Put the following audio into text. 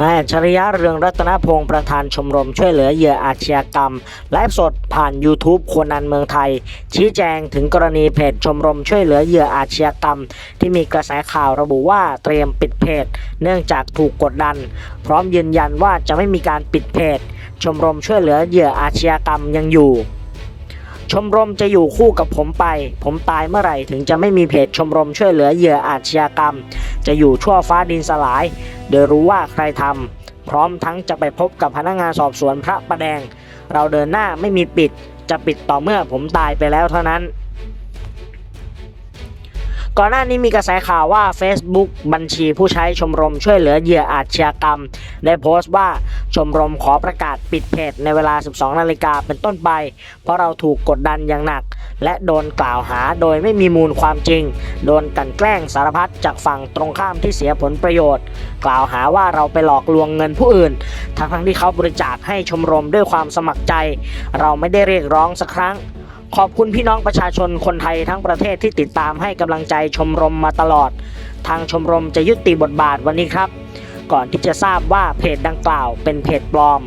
อัจฉริยะเรืองรัตนพงศ์ประธานชมรมช่วยเหลือเหยื่ออาชญากรรม ไลฟ์สดผ่าน YouTube คนนันเมืองไทย ชี้แจงถึงกรณีเพจชมรมช่วยเหลือเหยื่ออาชญากรรม ที่มีกระแสข่าวระบุว่าเตรียมปิดเพจ เนื่องจากถูกกดดัน พร้อมยืนยันว่าจะไม่มีการปิดเพจ ชมรมช่วยเหลือเหยื่ออาชญากรรมยังอยู่ ชมรมจะอยู่คู่กับผมไป ผมตายเมื่อไหร่ถึงจะไม่มีเพจชมรมช่วยเหลือเหยื่ออาชญากรรม จะอยู่ชั่วฟ้าดินสลาย โดยรู้ว่าใครทำพร้อมทั้งจะไปพบกับพนักงานสอบสวนพระประแดง เราเดินหน้าไม่มีปิด จะปิดต่อเมื่อผมตายไปแล้วเท่านั้นก่อนหน้านี้มีกระแสข่าวว่า Facebook บัญชีผู้ใช้ชมรมช่วยเหลือเหยื่ออาชญากรรม ได้โพสต์ว่า ชมรมขอประกาศปิดเพจในเวลา 12 นาฬิกาเป็นต้นไป เพราะเราถูกกดดันอย่างหนัก และโดนกล่าวหาโดยไม่มีมูลความจริง โดนกลันแกล้งสารพัดจากฝั่งตรงข้ามที่เสียผลประโยชน์ กล่าวหาว่าเราไปหลอกลวงเงินผู้อื่น ทั้งทั้งที่เขาบริจาคให้ชมรมด้วยความสมัครใจ เราไม่ได้เรียกร้องสักครั้งขอบคุณพี่น้องประชาชนคนไทยทั้งประเทศที่ติดตามให้กำลังใจชมรมมาตลอด ทางชมรมจะยุติบทบาทวันนี้ครับ ก่อนที่จะทราบว่าเพจดังกล่าวเป็นเพจปลอม